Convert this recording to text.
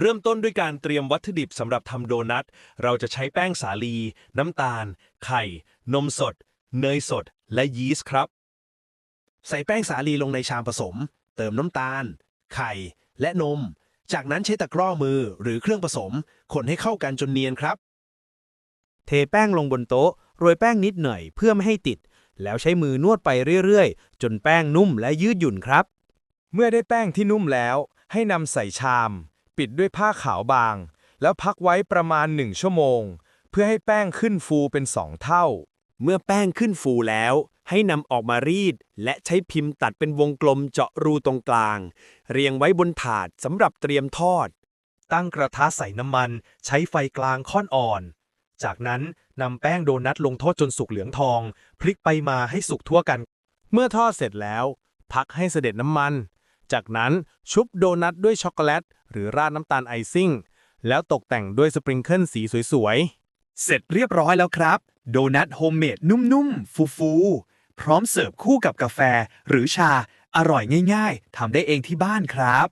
เริ่มต้นด้วยการเตรียมวัตถุดิบสำหรับทำโดนัท เราจะใช้แป้งสาลี น้ำตาล ไข่ นมสด เนยสด และยีสต์ครับ ใส่แป้งสาลีลงในชามผสม เติมน้ำตาล ไข่ และนม จากนั้นใช้ตะกร้อมือหรือเครื่องผสม คนให้เข้ากันจนเนียนครับ เทแป้งลงบนโต๊ะ โรยแป้งนิดหน่อยเพื่อไม่ให้ติด แล้วใช้มือนวดไปเรื่อยๆ จนแป้งนุ่มและยืดหยุ่นครับ เมื่อได้แป้งที่นุ่มแล้ว ให้นำใส่ชาม ปิดด้วยผ้าขาวบาง แล้วพักไว้ประมาณ1ชั่วโมง เพื่อให้แป้งขึ้นฟูเป็น2เท่า เมื่อแป้งขึ้นฟูแล้ว ให้นำออกมารีด และใช้พิมพ์ตัดเป็นวงกลมเจาะรูตรงกลาง เรียงไว้บนถาดสำหรับเตรียมทอด ตั้งกระทะใส่น้ำมัน ใช้ไฟกลางค่อนอ่อน จากนั้นนำแป้งโดนัทลงทอดจนสุกเหลืองทอง พลิกไปมาให้สุกทั่วกัน เมื่อทอดเสร็จแล้ว พักให้เสด็จน้ำมัน จากนั้นชุบโดนัทด้วยช็อกโกแลต หรือราดน้ำตาลไอซิ่ง แล้วตกแต่งด้วยสปริงเกิลสีสวยๆ เสร็จเรียบร้อยแล้วครับ โดนัทโฮมเมดนุ่มๆ ฟูๆ พร้อมเสิร์ฟคู่กับกาแฟหรือชาอร่อยง่ายๆทำได้เองที่บ้านครับ